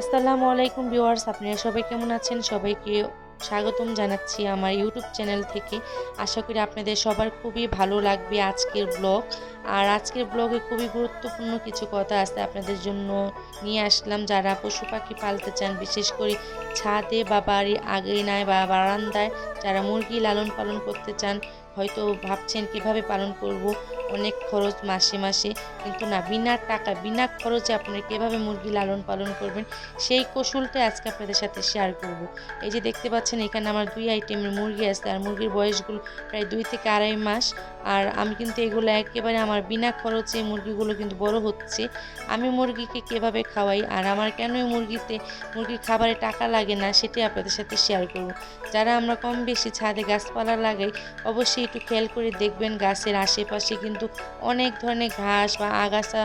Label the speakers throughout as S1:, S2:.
S1: আসসালামু আলাইকুম ভিউয়ার্স, আপনারা সবাই কেমন আছেন? সবাইকে স্বাগতম জানাচ্ছি আমার ইউটিউব চ্যানেল থেকে। আশা করি আপনাদের সবার খুবই ভালো লাগবে আজকের ব্লগ। আর আজকের ব্লগে খুবই গুরুত্বপূর্ণ কিছু কথা আছে আপনাদের জন্য নিয়ে আসলাম। যারা পশু পাখি পালতে চান, বিশেষ করে ছাদে বা বাড়ি বাড়ির আঙিনায় বা বারান্দায় যারা মুরগি লালন পালন করতে চান, হয়তো ভাবছেন কীভাবে পালন করব, অনেক খরচ মাসে মাসে। কিন্তু না, বিনা টাকা, বিনা খরচে আপনারা কীভাবে মুরগি লালন পালন করবেন, সেই কৌশলটা আজকে আপনাদের সাথে শেয়ার করব। এই যে দেখতে পাচ্ছেন, এখানে আমার দুই আইটেমের মুরগি আছে, আর মুরগির বয়সগুলো প্রায় দুই থেকে আড়াই মাস। আর আমি কিন্তু এগুলো একেবারে আমার বিনা খরচে মুরগিগুলো কিন্তু বড় হচ্ছে। আমি মুরগিকে কীভাবে খাওয়াই? আর আমার কেন মুরগিতে মুরগির খাবারে টাকা লাগে না? সেটাই আপনাদের সাথে শেয়ার করব। যারা আমরা কম বেশি ছাদে গাছপালা লাগাই, অবশ্যই একটু খেয়াল করে দেখবেন গাছের আশেপাশে কিন্তু অনেক ধরনের ঘাস বা আগাছা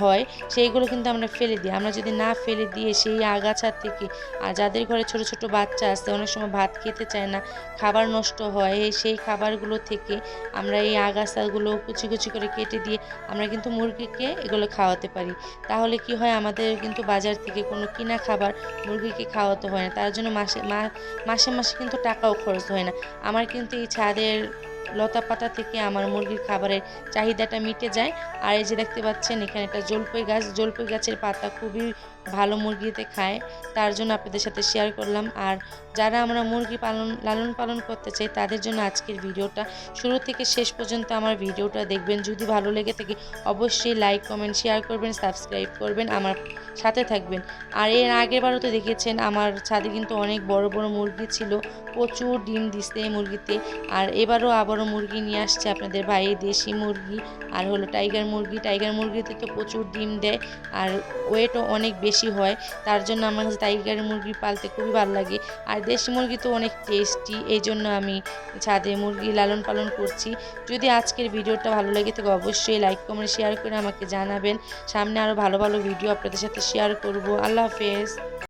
S1: হয়। সেইগুলো কিন্তু আমরা ফেলে দিই। আমরা যদি না ফেলে দিয়ে সেই আগাছা থেকে, আর যাদের ঘরে ছোট ছোট বাচ্চা আছে, অনেক সময় ভাত খেতে চায় না, খাবার নষ্ট হয় সেই খাবারগুলো থেকে আমরা এই আগাছাগুলো কুচি কুচি করে কেটে দিয়ে আমরা কিন্তু মুরগিকে এগুলো খাওয়াতে পারি। তাহলে কি হয়, আমাদের কিন্তু বাজার থেকে কোনো কিনা খাবার মুরগিকে খাওয়াতে হয় না। তার জন্য মাসে মাসে মাসে কিন্তু টাকাও খরচ হয় না। আমার কিন্তু এই ছাদের লতা পাতা থেকে আমার মুরগির খাবারের চাহিদাটা মিটে যায়। আর এই যে দেখতে পাচ্ছেন, এখানে একটা জলপই গাছ। জলপই গাছের পাতা খুবই ভালো মুরগিতে খায়। তার জন্য আপনাদের সাথে শেয়ার করলাম। আর যারা আমরা মুরগি পালন, লালন পালন করতে চাই, তাদের জন্য আজকের ভিডিওটা শুরু থেকে শেষ পর্যন্ত আমার ভিডিওটা দেখবেন। যদি ভালো লেগে থাকে, অবশ্যই লাইক কমেন্ট শেয়ার করবেন সাবস্ক্রাইব করবেন, আমার সাথে থাকবেন। আর এর আগের বারও তো দেখেছেন আমার ছাদে কিন্তু অনেক বড় বড় মুরগি ছিল। প্রচুর ডিম দিছে মুরগিতে। আর এবারও আবারও মুরগি নিয়ে আসছে আপনাদের ভাই দেশি মুরগি, আর হলো টাইগার মুরগি। টাইগার মুরগিতে তো প্রচুর ডিম দেয়, আর ওয়েটও অনেক বেশি হয়, তার জন্য আমার কাছে টাইগার মুরগি পালতে খুবই ভালো লাগে। আর দেশি মুরগি তো অনেক টেস্টি এই জন্য আমি ছাদে মুরগি লালন পালন করছি। যদি আজকের ভিডিওটা ভালো লাগে থাকে অবশ্যই লাইক কমেন্ট শেয়ার করে আমাকে জানাবেন। সামনে আরও ভালো ভালো ভিডিও আপনাদের সাথে শেয়ার করব। আল্লাহ হাফেজ।